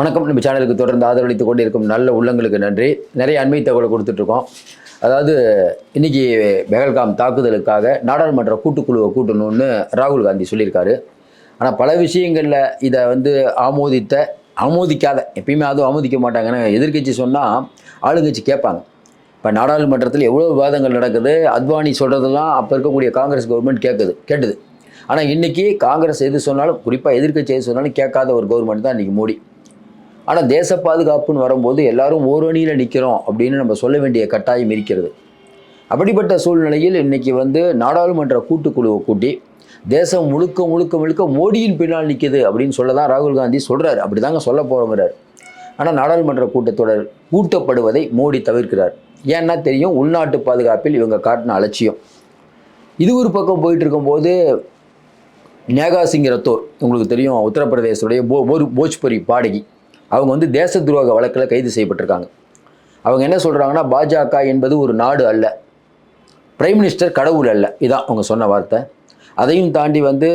வணக்கம். நம்ம சேனலுக்கு தொடர்ந்து ஆதரவளித்துக் கொண்டிருக்கும் நல்ல உள்ளங்களுக்கு நன்றி. நிறைய அண்மை தகவலை கொடுத்துட்ருக்கோம். அதாவது இன்னைக்கு பெகல்காம் தாக்குதலுக்காக நாடாளுமன்ற கூட்டுக்குழுவை கூட்டணும்னு ராகுல் காந்தி சொல்லியிருக்காரு. ஆனால் பல விஷயங்களில் இதை வந்து ஆமோதித்த ஆமோதிக்காத எப்பயுமே அதுவும் ஆமோதிக்க மாட்டாங்கன்னு எதிர்க்கட்சி சொன்னால் ஆளுங்கட்சி கேட்பாங்க. இப்போ நாடாளுமன்றத்தில் எவ்வளோ விவாதங்கள் நடக்குது அத்வானி சொல்கிறதெல்லாம் அப்போ இருக்கக்கூடிய காங்கிரஸ் கவர்மெண்ட் கேட்குது கேட்டுது. ஆனால் இன்றைக்கி காங்கிரஸ் எது சொன்னாலும் குறிப்பாக எதிர்க்கட்சி எது சொன்னாலும் கேட்காத ஒரு கவர்மெண்ட் தான் இன்றைக்கி மோடி. ஆனால் தேச பாதுகாப்புன்னு வரும்போது எல்லாரும் ஓரணியில் நிற்கிறோம் அப்படின்னு நம்ம சொல்ல வேண்டிய கட்டாயம் இருக்கிறது. அப்படிப்பட்ட சூழ்நிலையில் இன்றைக்கி வந்து நாடாளுமன்ற கூட்டுக்குழுவை கூட்டி தேசம் முழுக்க முழுக்க முழுக்க மோடியின் பின்னால் நிற்கிது அப்படின்னு சொல்ல தான் ராகுல் காந்தி சொல்கிறார் அப்படி தாங்க சொல்ல போகிறோங்கிறார் ஆனால் நாடாளுமன்ற கூட்டத்தொடர் கூட்டப்படுவதை மோடி தவிர்க்கிறார். ஏன்னா தெரியும் உள்நாட்டு பாதுகாப்பில் இவங்க காட்டின அலட்சியம். இது ஒரு பக்கம் போயிட்டு இருக்கும்போது நேகா சிங் ரத்தோர் உங்களுக்கு தெரியும் உத்தரப்பிரதேசத்துடைய போ போர் போஜ்புரி பாடகி. அவங்க வந்து தேச துரோக வழக்கில் கைது செய்யப்பட்டிருக்காங்க. அவங்க என்ன சொல்கிறாங்கன்னா பாஜக என்பது ஒரு நாடு அல்ல. பிரைம் மினிஸ்டர் கடவுள் அல்ல. இதான் அவங்க சொன்ன வார்த்தை. அதையும் தாண்டி வந்து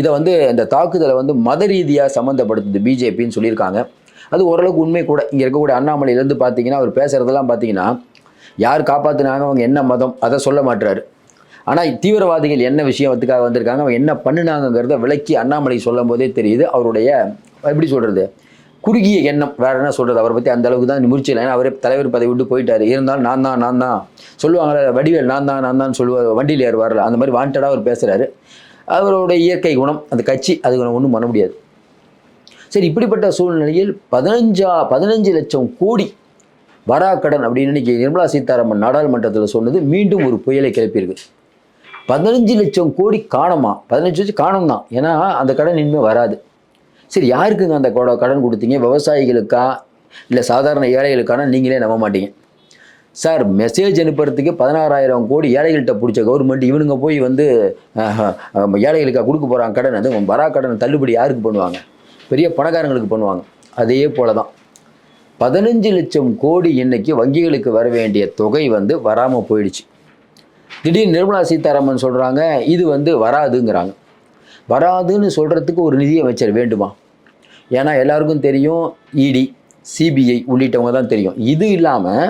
இதை வந்து இந்த தாக்குதலை வந்து மத ரீதியாக சம்மந்தப்படுத்துது பிஜேபின்னு சொல்லியிருக்காங்க. அது ஓரளவுக்கு உண்மை கூட. இங்கே இருக்கக்கூடிய அண்ணாமலையிலேருந்து பார்த்தீங்கன்னா அவர் பேசுகிறதெல்லாம் பார்த்தீங்கன்னா யார் காப்பாற்றினாங்க அவங்க என்ன மதம் அதை சொல்ல மாட்டுறாரு ஆனால் தீவிரவாதிகள் என்ன விஷயத்துக்காக வந்திருக்காங்க அவங்க என்ன பண்ணினாங்கிறத விளக்கி அண்ணாமலை சொல்லும் போதே தெரியுது. அவருடைய எப்படி சொல்கிறது குறுகிய எண்ணம். வேற என்ன சொல்கிறது அவரை பற்றி அந்த அளவுக்கு தான் நிமிர்ச்சியில். ஏன்னா அவரே தலைவர் பதவி விட்டு போயிட்டாரு. இருந்தாலும் நான் தான் நான் தான். சொல்லுவாங்களே வடிவேல் நான் தான் நான் தான் சொல்லுவார். வண்டியில் யார் வரல அந்த மாதிரி வாண்டடாக அவர் பேசுகிறாரு அவருடைய இயற்கை குணம் அந்த கட்சி அதுக்கு ஒன்றும் பண்ண முடியாது. சரி இப்படிப்பட்ட சூழ்நிலையில் பதினஞ்சா பதினஞ்சு லட்சம் கோடி வராக்கடன் அப்படின்னு இன்னைக்கு நிர்மலா சீதாராமன் நாடாளுமன்றத்தில் சொன்னது மீண்டும் ஒரு புயலை கிளப்பியிருக்கு. பதினஞ்சு லட்சம் கோடி காணமா? பதினஞ்சு லட்சம் காணும் தான். ஏன்னா அந்த கடன் இனிமேல் வராது. சரி யாருக்குங்க அந்த கொட- கடன் கொடுத்தீங்க? விவசாயிகளுக்கா? இல்லை சாதாரண ஏழைகளுக்கான? நீங்களே நம்ப மாட்டீங்க. சார் மெசேஜ் அனுப்புறதுக்கு பதினாறாயிரம் கோடி ஏழைகள்கிட்ட பிடிச்ச கவர்மெண்ட் இவனுங்க போய் வந்து ஏழைகளுக்காக கொடுக்க போகிறாங்க கடன்? அது வரா கடன் தள்ளுபடி யாருக்கு பண்ணுவாங்க? பெரிய பணக்காரங்களுக்கு பண்ணுவாங்க. அதே போல தான் பதினஞ்சு லட்சம் கோடி இன்னைக்கு வங்கிகளுக்கு வர வேண்டிய தொகை வந்து வராமல் போயிடுச்சு. திடீர்னு நிர்மலா சீதாராமன் சொல்கிறாங்க இது வந்து வராதுங்கிறாங்க. வராதுன்னு சொல்கிறதுக்கு ஒரு நிதியமைச்சர் வேண்டுமா? ஏன்னா எல்லாருக்கும் தெரியும் இடி சிபிஐ உள்ளிட்டவங்க தான் தெரியும். இது இல்லாமல்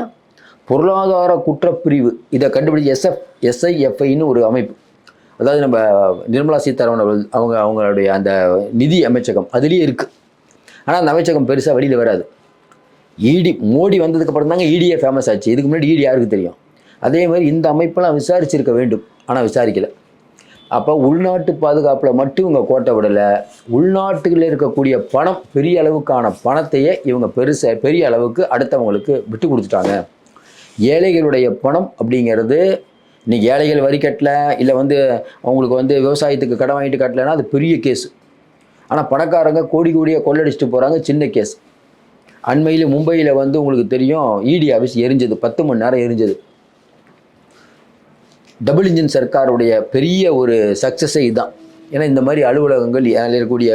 பொருளாதார குற்றப்பிரிவு இதை கண்டுபிடிச்ச எஸ்எஃப் எஸ்ஐஎஃப்ஐன்னு ஒரு அமைப்பு. அதாவது நம்ம நிர்மலா சீதாராமன் அவர்கள் அவங்க அவங்களுடைய அந்த நிதி அமைச்சகம் அதுலேயே இருக்குது ஆனால் அந்த அமைச்சகம் பெருசாக வெளியில் வராது. இடி மோடி வந்ததுக்கு அப்புறம் தாங்க இடியே ஃபேமஸ் ஆச்சு. இதுக்கு முன்னாடி இடி யாருக்கு தெரியும்? அதே மாதிரி இந்த அமைப்பெல்லாம் விசாரிச்சிருக்க வேண்டும். ஆனால் விசாரிக்கலை. அப்போ உள்நாட்டு பாதுகாப்பில் மட்டும் இவங்க கோட்டை விடலை. உள்நாட்டில் இருக்கக்கூடிய பணம் பெரிய அளவுக்கான பணத்தையே இவங்க பெருச பெரிய அளவுக்கு அடுத்தவங்களுக்கு விட்டு கொடுத்துட்டாங்க. ஏழைகளுடைய பணம் அப்படிங்கிறது இன்றைக்கி ஏழைகள் வரி கட்டல இல்லை வந்து அவங்களுக்கு வந்து விவசாயத்துக்கு கடன் வாங்கிட்டு கட்டலைன்னா அது பெரிய கேஸ் ஆனால் பணக்காரங்க கோடி கோடியாக கொள்ளடிச்சிட்டு போகிறாங்க சின்ன கேஸ் அண்மையில் மும்பையில் வந்து உங்களுக்கு தெரியும் இடி ஆஃபீஸ் எரிஞ்சது பத்து மணி நேரம் எரிஞ்சது. டபுள் இன்ஜின் சர்க்காருடைய பெரிய ஒரு சக்ஸஸே இதுதான். ஏன்னா இந்த மாதிரி அலுவலகங்கள் அதில் இருக்கக்கூடிய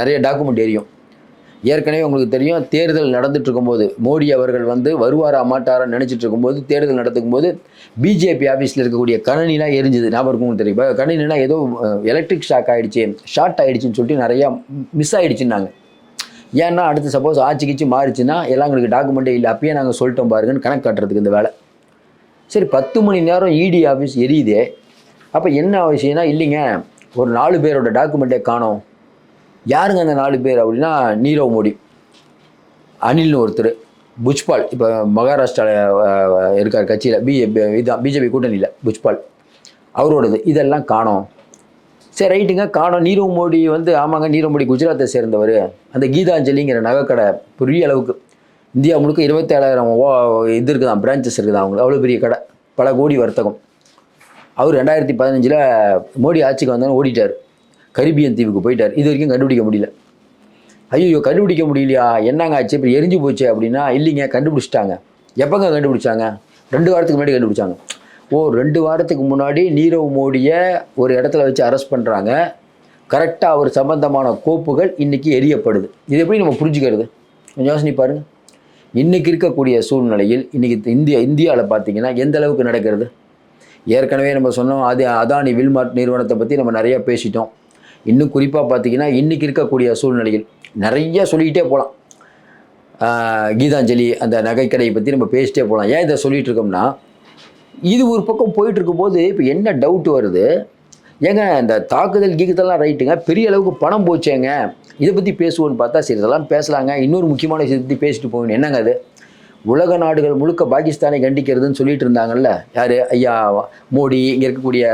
நிறைய டாக்குமெண்ட் எரியும். ஏற்கனவே உங்களுக்கு தெரியும் தேர்தல் நடந்துட்டு இருக்கும்போது மோடி அவர்கள் வந்து வருவாரா மாட்டாரான்னு நினச்சிட்டு இருக்கும்போது தேர்தல் நடத்துக்கும் போது பிஜேபி ஆஃபீஸில் இருக்கக்கூடிய கணனிலாம் எரிஞ்சுது. ஞாபகம் தெரியும். இப்போ கணினினா ஏதோ எலக்ட்ரிக் ஷாக் ஆகிடுச்சு ஷார்ட் ஆயிடுச்சுன்னு சொல்லிட்டு நிறையா மிஸ் ஆகிடுச்சுன்னாங்க ஏன்னா அடுத்து சப்போஸ் ஆட்சி கிச்சு மாறிச்சுன்னா எல்லாம் எங்களுக்கு டாக்குமெண்ட்டே இல்லை. அப்பயே நாங்கள் சொல்லிட்டோம் பாருங்கன்னு கணக்கு காட்டுறதுக்கு இந்த வேலை. சரி பத்து மணி நேரம் இடி ஆஃபீஸ் எரியுதே. அப்போ என்ன அவசியம்னா இல்லைங்க ஒரு நாலு பேரோட டாக்குமெண்ட்டே காணோம். யாருங்க அந்த நாலு பேர் அப்படின்னா நீரவ் மோடி. அனில்னு ஒருத்தர். புஜ்பால். இப்போ மகாராஷ்டிராவில் இருக்கார் கட்சியில். பி இதான் பிஜேபி கூட்டணியில் புஜ்பால். அவரோடது. இதெல்லாம் காணோம். சரி ரைட்டுங்க. காணோம். நீரவ் மோடி வந்து ஆமாங்க நீரவ் மோடி குஜராத்தை சேர்ந்தவர். அந்த கீதாஞ்சலிங்கிற நகைக்கடை பெரிய அளவுக்கு. இந்தியா முழுக்க இருபத்தேழாயிரம் ஓ இது இருக்குதான் பிரான்ச்சஸ் இருக்குதான் அவங்களுக்கு. அவ்வளோ பெரிய கடை. பல கோடி வர்த்தகம். அவர் ரெண்டாயிரத்தி பதினஞ்சில் மோடி ஆட்சிக்கு வந்தோன்னு ஓடிட்டார். கரிபியன் தீவுக்கு போயிட்டார். இது வரைக்கும் கண்டுபிடிக்க முடியல. ஐயோ கண்டுபிடிக்க முடியலையா? என்னங்க ஆச்சு? இப்போ எரிஞ்சு போச்சு அப்படின்னா இல்லைங்க கண்டுபிடிச்சிட்டாங்க. எப்போங்க கண்டுபிடிச்சாங்க? ரெண்டு வாரத்துக்கு முன்னாடி கண்டுபிடிச்சாங்க. ஓ ரெண்டு வாரத்துக்கு முன்னாடி நீரவ் மோடியை ஒரு இடத்துல வச்சு அரெஸ்ட் பண்ணுறாங்க கரெக்டாக அவர் சம்பந்தமான கோப்புகள் இன்றைக்கி எரியப்படுது. இது எப்படி நம்ம புரிஞ்சுக்கிறது? கொஞ்சம் யோசனை பாருங்கள் இன்றைக்கி இருக்கக்கூடிய சூழ்நிலையில் இன்றைக்கி இந்தியா இந்தியாவில் பார்த்தீங்கன்னா எந்த அளவுக்கு நடக்கிறது? ஏற்கனவே நம்ம சொன்னோம் அது அதானி வில்மார்ட் நிறுவனத்தை பற்றி நம்ம நிறையா பேசிட்டோம். இன்னும் குறிப்பாக பார்த்தீங்கன்னா இன்றைக்கி இருக்கக்கூடிய சூழ்நிலையில் நிறைய சொல்லிக்கிட்டே போகலாம் கீதாஞ்சலி அந்த நகைக்கடையை பற்றி நம்ம பேசிட்டே போகலாம் ஏன் இதை சொல்லிகிட்டு இருக்கோம்னா இது ஒரு பக்கம் போயிட்டுருக்கும் போது இப்போ என்ன டவுட் வருது? ஏங்க இந்த தாக்குதல் கீக்குதெல்லாம் ரைட்டுங்க பெரிய அளவுக்கு பணம் போச்சேங்க. இதை பற்றி பேசுவோன்னு பார்த்தா சரி இதெல்லாம் பேசலாங்க. இன்னொரு முக்கியமான விஷயத்தை பற்றி பேசிட்டு போகணும் என்னங்க அது? உலக நாடுகள் முழுக்க பாகிஸ்தானை கண்டிக்கிறதுன்னு சொல்லிட்டு இருந்தாங்கல்ல? யார்? ஐயா மோடி இங்கே இருக்கக்கூடிய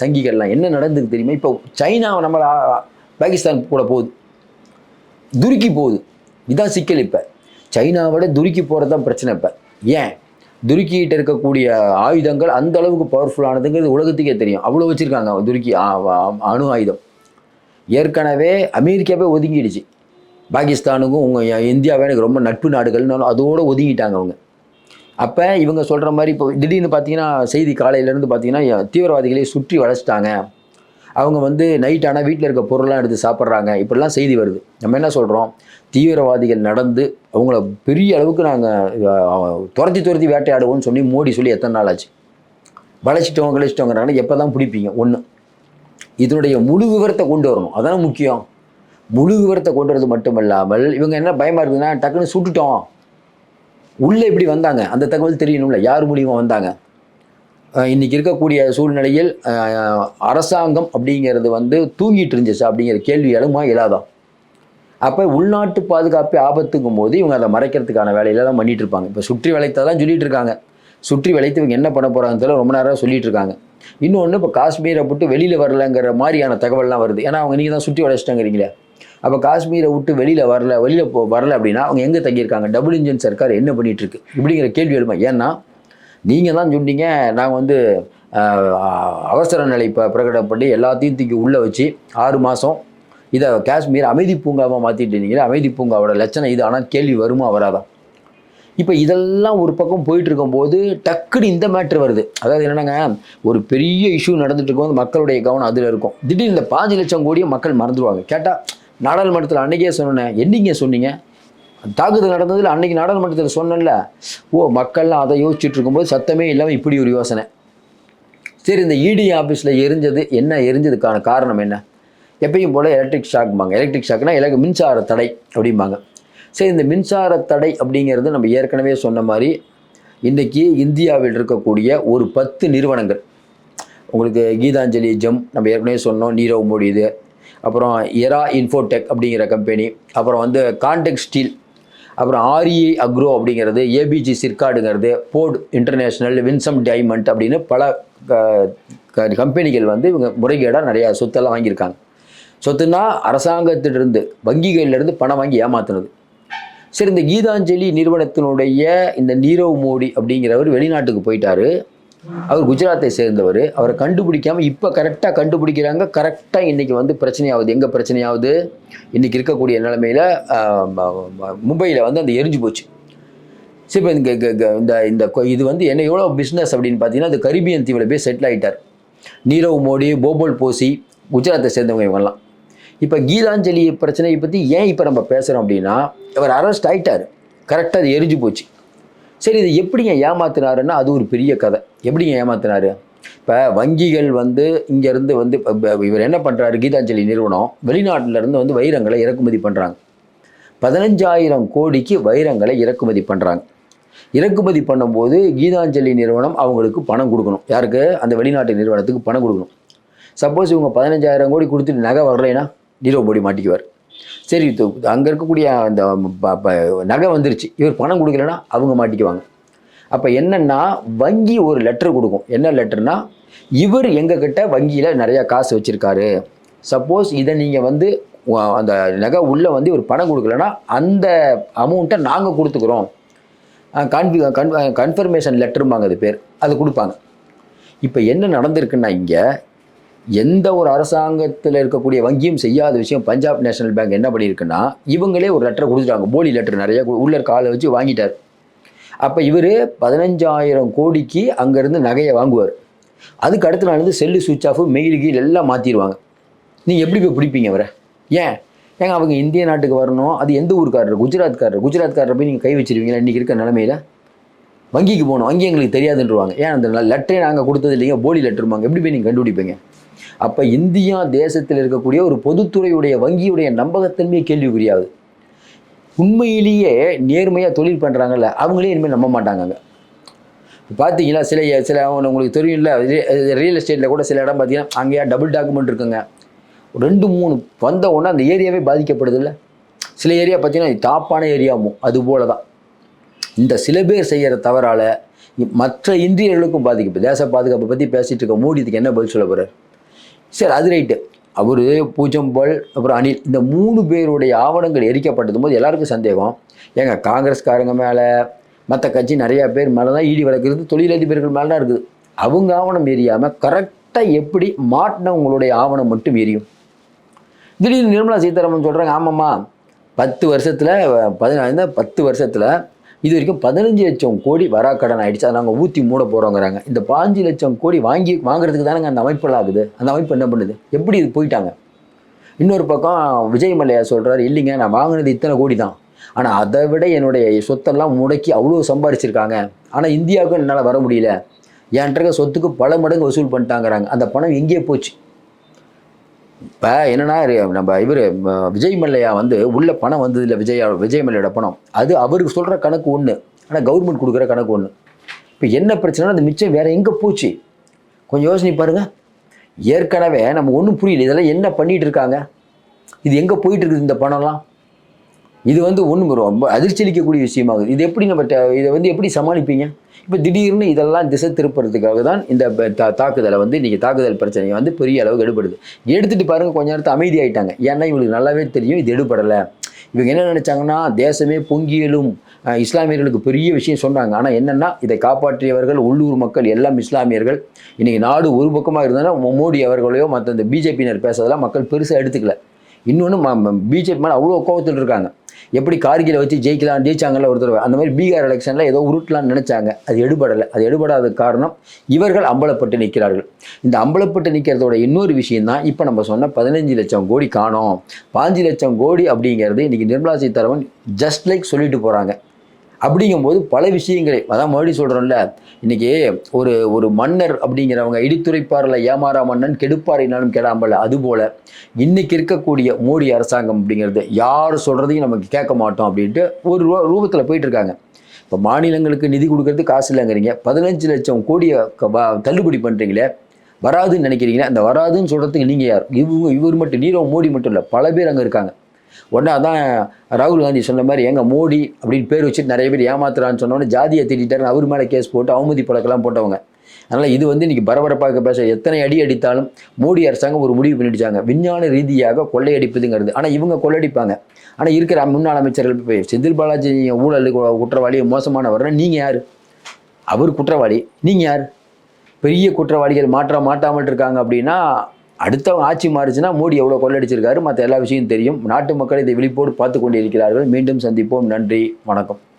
சங்கிகள்லாம். என்ன நடந்துக்கு தெரியுமா? இப்போ சைனா நம்ம பாகிஸ்தான் கூட போகுது. துருக்கி போகுது. இதான் சிக்கல் இப்போ. சைனாவோட துருக்கி போகிறது தான் பிரச்சனை இப்போ. ஏன்? துருக்கிகிட்ட இருக்கக்கூடிய ஆயுதங்கள் அந்த அளவுக்கு பவர்ஃபுல்லானதுங்கிறது உலகத்துக்கே தெரியும். அவ்வளோ வச்சுருக்காங்க துருக்கி அணு ஆயுதம். ஏற்கனவே அமெரிக்காவே ஒதுங்கிடுச்சு. பாகிஸ்தானுக்கும் உங்கள் இந்தியாவே எனக்கு ரொம்ப நட்பு நாடுகள்னு அதோடு ஒதுங்கிட்டாங்க அவங்க. அப்போ இவங்க சொல்கிற மாதிரி இப்போ திடீர்னு பார்த்தீங்கன்னா செய்தி காலையிலேருந்து பார்த்தீங்கன்னா தீவிரவாதிகளை சுற்றி வளைச்சிட்டாங்க. அவங்க வந்து நைட் ஆனால் வீட்டில் இருக்க பொருள்லாம் எடுத்து சாப்பிட்றாங்க. இப்படிலாம் செய்தி வருது. நம்ம என்ன சொல்கிறோம் தீவிரவாதிகள் நடந்து அவங்கள பெரிய அளவுக்கு நாங்கள் துரத்தி துரத்தி வேட்டையாடுவோம்னு சொல்லி மோடி சொல்லி எத்தனை நாள் ஆச்சு? வளைச்சிட்டவங்க கழிச்சிட்டோங்கிறாங்க எப்போ தான் பிடிப்பீங்க? ஒன்று இதனுடைய முழு விவரத்தை கொண்டு வரணும். அதான் முக்கியம். முழு விவரத்தை கொண்டு வரது மட்டுமல்லாமல் இவங்க என்ன பயமாக இருக்குதுன்னா டக்குன்னு சுட்டுட்டோம். உள்ளே இப்படி வந்தாங்க? அந்த தகவல் தெரியணும்ல. யார் மூலியமாக வந்தாங்க? இன்றைக்கி இன்னைக்கு இருக்கக்கூடிய சூழ்நிலையில் அரசாங்கம் அப்படிங்கிறது வந்து தூங்கிட்டு இருந்துச்சு அப்படிங்கிற கேள்வி எழுமா இல்லாதான் அப்போ உள்நாட்டு பாதுகாப்பு ஆபத்துக்கும் போது இவங்க அதை மறைக்கிறதுக்கான வேலையில தான் பண்ணிட்டு இருப்பாங்க. இப்போ சுற்றி வளைத்ததெல்லாம் சொல்லிட்டு இருக்காங்க. சுற்றி வளைத்து இவங்க என்ன பண்ண போகிறாங்கன்னு தெரியல. ரொம்ப நேரம் சொல்லிட்டு இருக்காங்க. இன்னொன்று இப்போ காஷ்மீரை விட்டு வெளியில் வரலங்கிற மாதிரியான தகவல்லாம் வருது. ஏன்னா அவங்க நீங்கள் தான் சுற்றி வளைச்சிட்டாங்கிறீங்களே அப்போ காஷ்மீரை விட்டு வெளியில் வரல வெளியில் போ வரல அப்படின்னா அவங்க எங்கே தங்கியிருக்காங்க? டபுள் இன்ஜின் சர்க்கார் என்ன பண்ணிகிட்ருக்கு இப்படிங்கிற கேள்வி எழுமா? ஏன்னா நீங்கள் தான் சொன்னீங்க நாங்கள் வந்து அவசர நிலை ப பிரகடப்பட்டு எல்லாத்தையும் தூக்கி உள்ளே வச்சு ஆறு மாதம் இதை காஷ்மீர் அமைதி பூங்காவாக மாற்றிட்டீங்களே அமைதி பூங்காவோட லட்சணம் இது. ஆனால் கேள்வி வருமா வராதான் இப்போ இதெல்லாம் ஒரு பக்கம் போயிட்டு இருக்கும்போது டக்குன்னு இந்த மேட்ரு வருது. அதாவது என்னென்னங்க? ஒரு பெரிய இஷ்யூ நடந்துட்டு இருக்கும்போது மக்களுடைய கவனம் அதில் இருக்கும். திடீர்னு இந்த பாஞ்சு லட்சம் கோடியை மக்கள் மறந்துடுவாங்க. கேட்டால் நாடாளுமன்றத்தில் அன்னைக்கே சொன்னேன் என்னைங்க சொன்னீங்க? தாக்குதல் நடந்ததில் அன்னைக்கு நாடாளுமன்றத்தில் சொன்னேன்ல. ஓ மக்கள்லாம் அதை யோசிச்சுட்டு இருக்கும்போது சத்தமே இல்லாமல் இப்படி ஒரு யோசனை. சரி இந்த இடி ஆஃபீஸில் எரிஞ்சது என்ன? எரிஞ்சதுக்கான காரணம் என்ன? எப்பயும் போல் எலக்ட்ரிக் ஷாக்பாங்க எலக்ட்ரிக் ஷாக்னா எனக்கு மின்சார தடை அப்படிம்பாங்க. சரி இந்த மின்சார தடை அப்படிங்கிறது நம்ம ஏற்கனவே சொன்ன மாதிரி இன்றைக்கி இந்தியாவில் இருக்கக்கூடிய ஒரு பத்து நிறுவனங்கள். உங்களுக்கு கீதாஞ்சலி ஜம் நம்ம ஏற்கனவே சொன்னோம் நீரவ் மோடி இது. அப்புறம் எரா இன்ஃபோடெக் அப்படிங்கிற கம்பெனி. அப்புறம் வந்து கான்டெக்ட் ஸ்டீல். அப்புறம் ஆரிஏ அக்ரோ அப்படிங்கிறது ஏபிஜி சிற்காடுங்கிறது போர்டு இன்டர்நேஷ்னல் வின்சம் டைமண்ட் அப்படின்னு பல க- க- கம்பெனிகள் வந்து இவங்க முறைகேடாக நிறையா சொத்தெல்லாம் வாங்கியிருக்காங்க. சொத்துன்னா அரசாங்கத்திலிருந்து வங்கிகளிலிருந்து பணம் வாங்கி ஏமாத்துனது. சரி இந்த கீதாஞ்சலி நிறுவனத்தினுடைய இந்த நீரவ் மோடி அப்படிங்கிறவர் வெளிநாட்டுக்கு போயிட்டாரு. அவர் குஜராத்தை சேர்ந்தவர். அவரை கண்டுபிடிக்காம இப்போ கரெக்டாக கண்டுபிடிக்கிறாங்க. கரெக்டாக இன்னைக்கு வந்து பிரச்சனையாகுது. எங்கே பிரச்சனையாகுது? இன்னைக்கு இருக்கக்கூடிய நிலைமையில் மும்பையில் வந்து அந்த எரிஞ்சு போச்சு. சரி இப்போ இந்த க- க- இந்த இந்த கொ- இது வந்து என்ன எவ்வளோ பிஸ்னஸ் அப்படின்னு பார்த்தீங்கன்னா அது கரிபியன் தீவில் போய் செட்டில் ஆகிட்டார் நீரவ் மோடி போபோல் போசி குஜராத்தை சேர்ந்தவங்க இவங்கெல்லாம். இப்போ கீதாஞ்சலி பிரச்சனையை பற்றி ஏன் இப்போ நம்ம பேசுகிறோம் அப்படின்னா இவர் அரெஸ்ட் ஆகிட்டார் கரெக்டாக அது எரிஞ்சு போச்சு. சரி இது எப்படிங்க ஏமாத்தினாருன்னா அது ஒரு பெரிய கதை. எப்படிங்க ஏமாத்தினாரு? இப்போ வங்கிகள் வந்து இங்கேருந்து வந்து இவர் என்ன பண்ணுறாரு கீதாஞ்சலி நிறுவனம் வெளிநாட்டிலேருந்து வந்து வைரங்களை இறக்குமதி பண்ணுறாங்க பதினஞ்சாயிரம் கோடிக்கு வைரங்களை இறக்குமதி பண்ணுறாங்க இறக்குமதி பண்ணும்போது கீதாஞ்சலி நிறுவனம் அவங்களுக்கு பணம் கொடுக்கணும். யாருக்கு? அந்த வெளிநாட்டு நிறுவனத்துக்கு பணம் கொடுக்கணும். சப்போஸ் இவங்க பதினஞ்சாயிரம் கோடி கொடுத்துட்டு நகை வரலைன்னா நீரவ் மோடி மாட்டிக்குவார். சரி அங்கே இருக்கக்கூடிய அந்த ப- ப- நகை வந்துருச்சு. இவர் பணம் கொடுக்கலன்னா அவங்க மாட்டிக்குவாங்க. அப்போ என்னென்னா வங்கி ஒரு லெட்டர் கொடுக்கும். என்ன லெட்டர்னா இவர் எங்ககிட்ட வங்கியில் நிறையா காசு வச்சுருக்காரு. சப்போஸ் இதை நீங்கள் வந்து அந்த நகை உள்ளே வந்து இவர் பணம் கொடுக்கலன்னா அந்த அமௌண்ட்டை நாங்கள் கொடுத்துக்குறோம். கன்ஃபி கன் கன்ஃபர்மேஷன் லெட்டரும்பாங்க அது பேர். அது கொடுப்பாங்க. இப்போ என்ன நடந்திருக்குன்னா இங்கே எந்த ஒரு அரசாங்கத்தில் இருக்கக்கூடிய வங்கியும் செய்யாத விஷயம் பஞ்சாப் நேஷனல் பேங்க் என்ன பண்ணியிருக்குன்னா இவங்களே ஒரு லெட்டர் கொடுத்துட்டாங்க. போலி லெட்டர் நிறைய உள்ள காலை வச்சு வாங்கிட்டார். அப்போ இவர் பதினஞ்சாயிரம் கோடிக்கு அங்கேருந்து நகையை வாங்குவார். அதுக்கு அடுத்த நாள் வந்து செல்லு சுவிட்ச் ஆஃப் மெயில் கீழ் எல்லாம் மாற்றிடுவாங்க நீங்கள் எப்படி போய் பிடிப்பீங்க அவரை? ஏன்? ஏங்க அவங்க இந்திய நாட்டுக்கு வரணும். அது எந்த ஊருக்காரர்? குஜராத்காரர்? குஜராத்காரர் போய் நீங்கள் கை வச்சிருவீங்களா இன்றைக்கி இருக்க நிலமையில? வங்கிக்கு போகணும். வங்கி எங்களுக்கு தெரியாதுன்றவாங்க. ஏன் அந்த லெட்டரே நாங்கள் கொடுத்தது இல்லைங்க போலி லெட்டருமாங்க எப்படி போய் நீங்கள் கண்டுபிடிப்பீங்க? அப்போ இந்தியா தேசத்தில் இருக்கக்கூடிய ஒரு பொதுத்துறையுடைய வங்கியுடைய நம்பகத்தன்மையை கேள்விக்குறியாகுது உண்மையிலேயே நேர்மையாக தொழில் பண்ணுறாங்கல்ல அவங்களே இனிமேல் நம்ப மாட்டாங்க பார்த்தீங்கன்னா சில சில உங்களுக்கு தெரியும்ல ரியல் எஸ்டேட்டில் கூட சில இடம் பார்த்தீங்கன்னா அங்கேயா டபுள் டாக்குமெண்ட் இருக்குங்க. ரெண்டு மூணு வந்த உடனே அந்த ஏரியாவே பாதிக்கப்படுது இல்லை. சில ஏரியா பார்த்தீங்கன்னா தாப்பான டாப்பான ஏரியாவும் அது போல தான் இந்த சில பேர் செய்கிற தவறால் மற்ற இந்தியர்களுக்கும் பாதிக்கப்படுது தேச பாதுகாப்பை பற்றி பேசிகிட்டு இருக்க மோடி இதுக்கு என்ன பதில் சொல்ல போகிறார் சரி அது ரைட்டு அவர் பூஜம்பல் அப்புறம் அனில் இந்த மூணு பேருடைய ஆவணங்கள் எரிக்கப்பட்டது போது எல்லாருக்கும் சந்தேகம். ஏங்க காங்கிரஸ்காரங்க மேலே மற்ற கட்சி நிறையா பேர் மேலே தான் ஈடி வளர்க்குறது தொழிலதிபர்கள் மேலே தான் இருக்குது. அவங்க ஆவணம் எரியாமல் கரெக்டாக எப்படி மாட்டினவங்களுடைய ஆவணம் மட்டும் எரியும்? திடீர்னு நிர்மலா சீதாராமன் சொல்கிறாங்க ஆமாம்மா பத்து வருஷத்தில் பதினாறு பத்து வருஷத்தில் இது வரைக்கும் பதினஞ்சு லட்சம் கோடி வராக்கடன் ஆயிடுச்சு. அதை நாங்கள் ஊற்றி மூட போகிறோங்கிறாங்க இந்த பாஞ்சு லட்சம் கோடி வாங்கி வாங்குறதுக்கு தானேங்க அந்த அமைப்பெல்லாம் ஆகுது. அந்த அமைப்பு என்ன பண்ணுது? எப்படி இது போயிட்டாங்க? இன்னொரு பக்கம் விஜய் மல்லையா சொல்கிறார் இல்லைங்க நான் வாங்கினது இத்தனை கோடி தான். ஆனால் அதை விட என்னுடைய சொத்தெல்லாம் முடக்கி அவ்வளோ சம்பாரிச்சிருக்காங்க. ஆனால் இந்தியாவுக்கும் என்னால் வர முடியல. என்கிட்ட இருக்க சொத்துக்கு பல மடங்கு வசூல் பண்ணிட்டாங்கிறாங்க. அந்த பணம் எங்கேயே போச்சு. இப்போ என்னன்னா நம்ம இவர் விஜய் மல்லையா வந்து உள்ள பணம் வந்தது இல்லை விஜய் விஜய் மல்லையோட பணம். அது அவருக்கு சொல்கிற கணக்கு ஒன்று ஆனால் கவர்மெண்ட் கொடுக்குற கணக்கு ஒன்று இப்போ என்ன பிரச்சனைனா அந்த மிச்சம் வேறு எங்கே போச்சு? கொஞ்சம் யோசனை பாருங்கள் ஏற்கனவே நம்ம ஒன்றும் புரியல. இதெல்லாம் என்ன பண்ணிகிட்டு இருக்காங்க? இது எங்கே போயிட்டு இருக்குது இந்த பணம்லாம்? இது வந்து ஒன்று ரொம்ப அதிர்ச்சி அளிக்கக்கூடிய விஷயமாகுது இது எப்படி நம்ம ட- இதை வந்து எப்படி சமாளிப்பீங்க? இப்போ திடீர்னு இதெல்லாம் திசை திருப்புறதுக்காக தான் இந்த தா- தாக்குதலை வந்து இன்றைக்கி தாக்குதல் பிரச்சனையை வந்து பெரிய அளவுக்கு எடுபடுது. எடுத்துகிட்டு பாருங்க கொஞ்ச நேரத்தை அமைதியாயிட்டாங்க. ஏன்னா இவங்களுக்கு நல்லாவே தெரியும் இது எடுபடலை. இவங்க என்ன நினச்சாங்கன்னா தேசமே பொங்கியலும் இஸ்லாமியர்களுக்கு பெரிய விஷயம் சொன்னாங்க. ஆனால் என்னென்னா இதை காப்பாற்றியவர்கள் உள்ளூர் மக்கள் எல்லாம் இஸ்லாமியர்கள். இன்றைக்கி நாடு ஒரு பக்கமாக இருந்ததுன்னா மோடி அவர்களையோ மற்ற இந்த பிஜேபியினர் பேசுறதெல்லாம் மக்கள் பெருசாக எடுத்துக்கல. இன்னொன்று பிஜேபி மேலே அவ்வளோ கோபத்தில் இருக்காங்க. எப்படி கார்கில வச்சு ஜெயிக்கலாம் ஜெயிச்சாங்கல்ல ஒரு தடவை. அந்த மாதிரி பீகார் எலெக்ஷனில் ஏதோ உருட்டலாம்னு நினச்சாங்க. அது எடுபடலை. அது எடுபடாத காரணம் இவர்கள் அம்பலப்பட்டு நிற்கிறார்கள். இந்த அம்பலப்பட்டு நிற்கிறதோட இன்னொரு விஷயம் தான் இப்போ நம்ம சொன்ன பதினஞ்சு லட்சம் கோடி காணோம். பாஞ்சு லட்சம் கோடி அப்படிங்கிறது இன்றைக்கி நிர்மலா சீதாராமன் ஜஸ்ட் லைக் சொல்லிட்டு போகிறாங்க அப்படிங்கும்போது பல விஷயங்களை அதான் மறுபடி சொல்கிறோம்ல இன்றைக்கி ஒரு ஒரு மன்னர் அப்படிங்கிறவங்க இடித்துரைப்பாரில் ஏமாறா மன்னன் கெடுப்பாரினாலும் கெடாமல் அதுபோல் இன்றைக்கி இருக்கக்கூடிய மோடி அரசாங்கம் அப்படிங்கிறது யார் சொல்கிறதையும் நமக்கு கேட்க மாட்டோம் அப்படின்ட்டு ஒரு ரூ ரூபத்தில் போயிட்டுருக்காங்க. இப்போ மாநிலங்களுக்கு நிதி கொடுக்கறது காசு இல்லைங்கிறீங்க பதினஞ்சு லட்சம் கோடியை க- தள்ளுபடி பண்ணுறீங்களே வராதுன்னு நினைக்கிறீங்களே அந்த வராதுன்னு சொல்கிறதுக்கு நீங்கள் யார்? இவங்க இவர் மட்டும் நீரவ் மோடி மட்டும் இல்லை பல பேர் அங்கே இருக்காங்க. உடனே அதான் ராகுல் காந்தி சொன்ன மாதிரி எங்கள் மோடி அப்படின்னு பேர் வச்சுட்டு நிறைய பேர் ஏமாத்துறான்னு சொன்னோன்னே ஜாதியை திட்டாரு அவர் மேலே கேஸ் போட்டு அவமதி பழக்கெல்லாம் போட்டவங்க. அதனால் இது வந்து இன்றைக்கி பரபரப்பாக பேச எத்தனை அடி அடித்தாலும் மோடி அரசாங்கம் ஒரு முடிவு பண்ணிடுச்சாங்க. விஞ்ஞான ரீதியாக கொள்ளையடிப்பதுங்கிறது ஆனால் இவங்க கொள்ளையடிப்பாங்க ஆனால் இருக்கிற முன்னாள் அமைச்சர்கள் இப்போ செந்தில் பாலாஜி ஊழல் குற்றவாளி மோசமானவர் நீங்கள் யார்? அவர் குற்றவாளி. நீங்கள் யார்? பெரிய குற்றவாளிகள் மாற்ற மாட்டாமல் இருக்காங்க அப்படின்னா அடுத்தவங்க ஆட்சி மாறுச்சுன்னா மோடி எவ்வளோ கொள்ளடிச்சிருக்காரு மற்ற எல்லா விஷயம் தெரியும். நாட்டு மக்கள் இதை விழிப்போடு பார்த்து கொண்டு இருக்கிறார்கள் மீண்டும் சந்திப்போம். நன்றி. வணக்கம்.